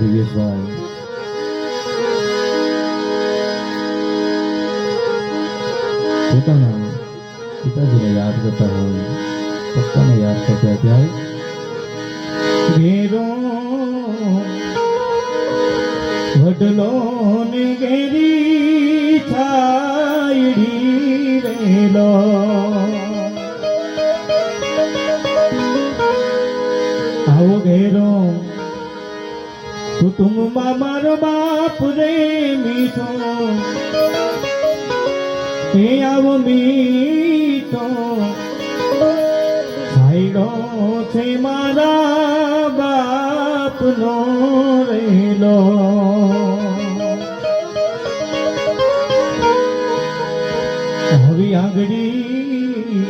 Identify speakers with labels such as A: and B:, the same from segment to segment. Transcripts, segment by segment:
A: દિવેશભાઈ પોતાના પિતાજીને યાદ કરતા હોય. પપ્પાને યાદ કરતા ત્યારે વડલો ને ઘેરી છાયડી. બાપ રે મીઠો એ આવો મીઠો છાયડો છે મારા બાપનો રેલો હવે આંગળી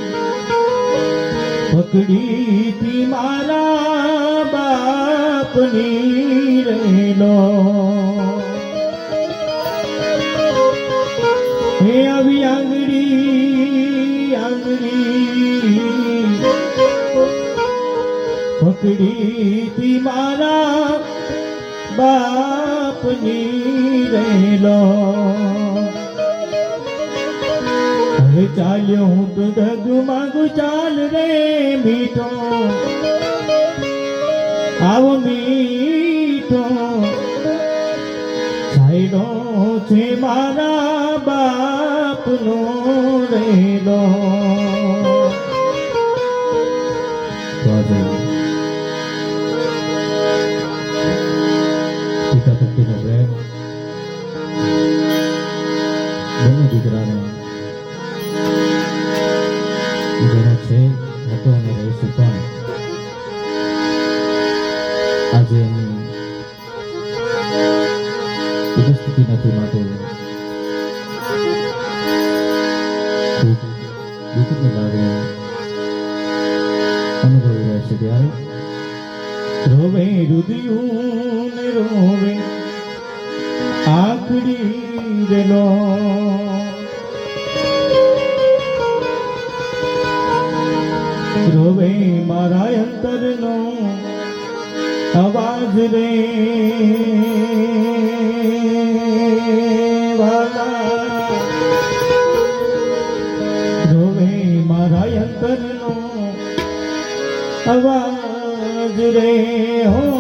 A: પકડી થી મારા બાપની રહેલો થી મારા બાપની રહેલો. હવે ચાલ્યો હું તો ધગુ માગુ, ચાલ રે મીઠો. આવો મીઠો. છાયડો છે મારા બાપનો રેલો ને રોવે આખડી રેલો રોવે મારા અંતરનો અવાજ રે રોવે મારા અંતરનો અવાજ રે હો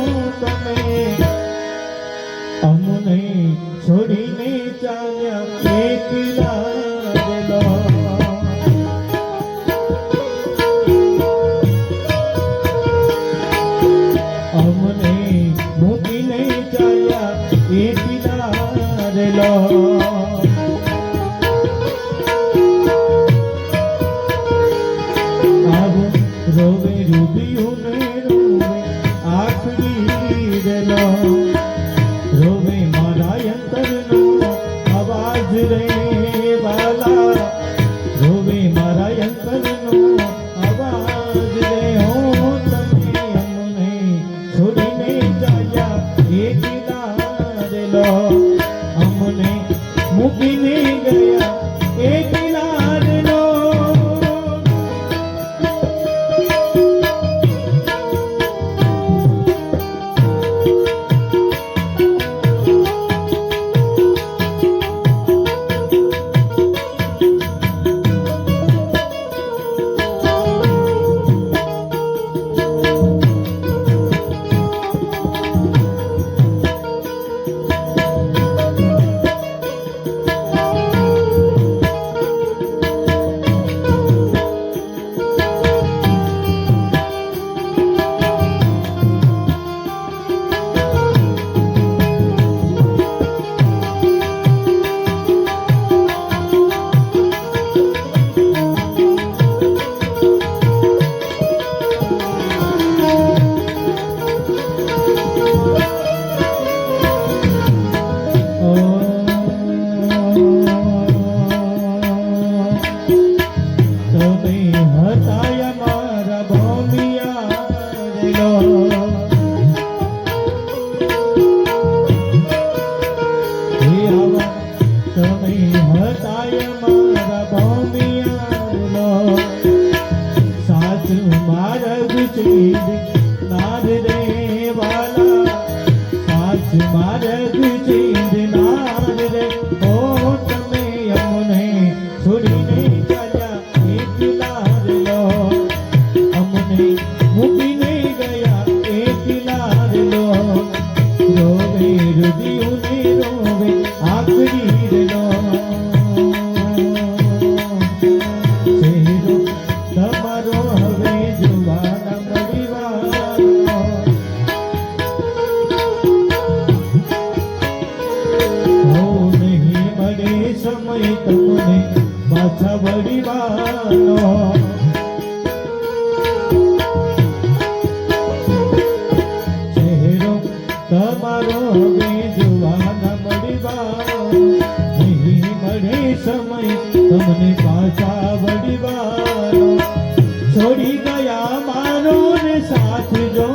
A: હોય તમને પાછા વળીવાનો. સમય તમને પાછા વળીવાનો. છોડી ગયા મારો ને સાથ જો.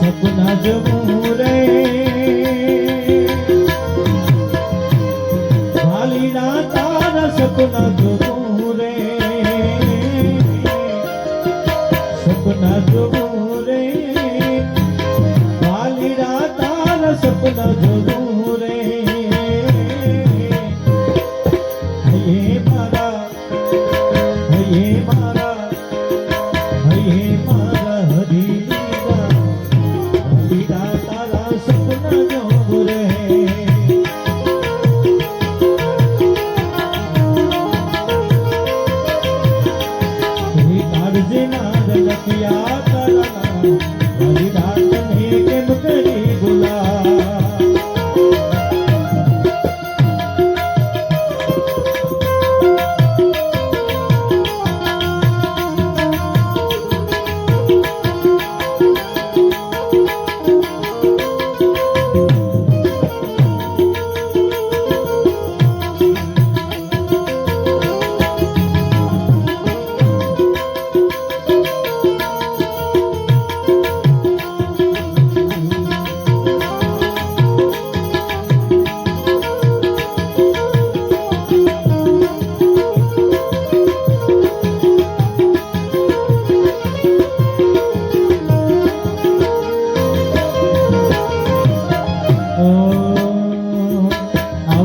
A: સપના જો રે. વાલી રાતા સપના જો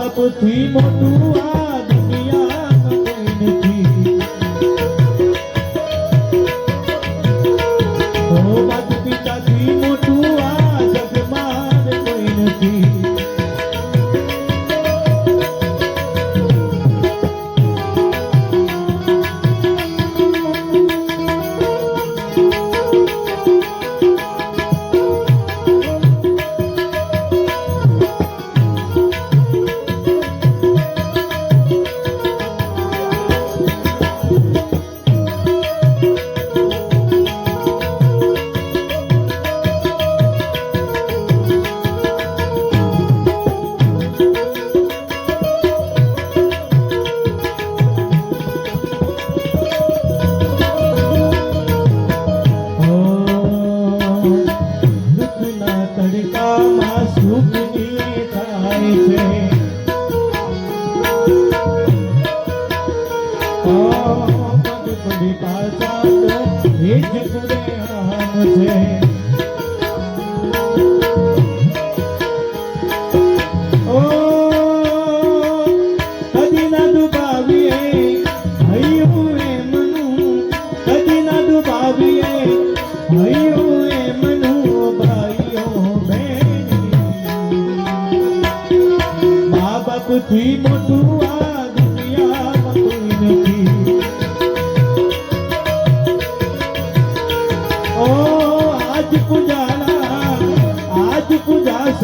A: বাপ থি মটুয়া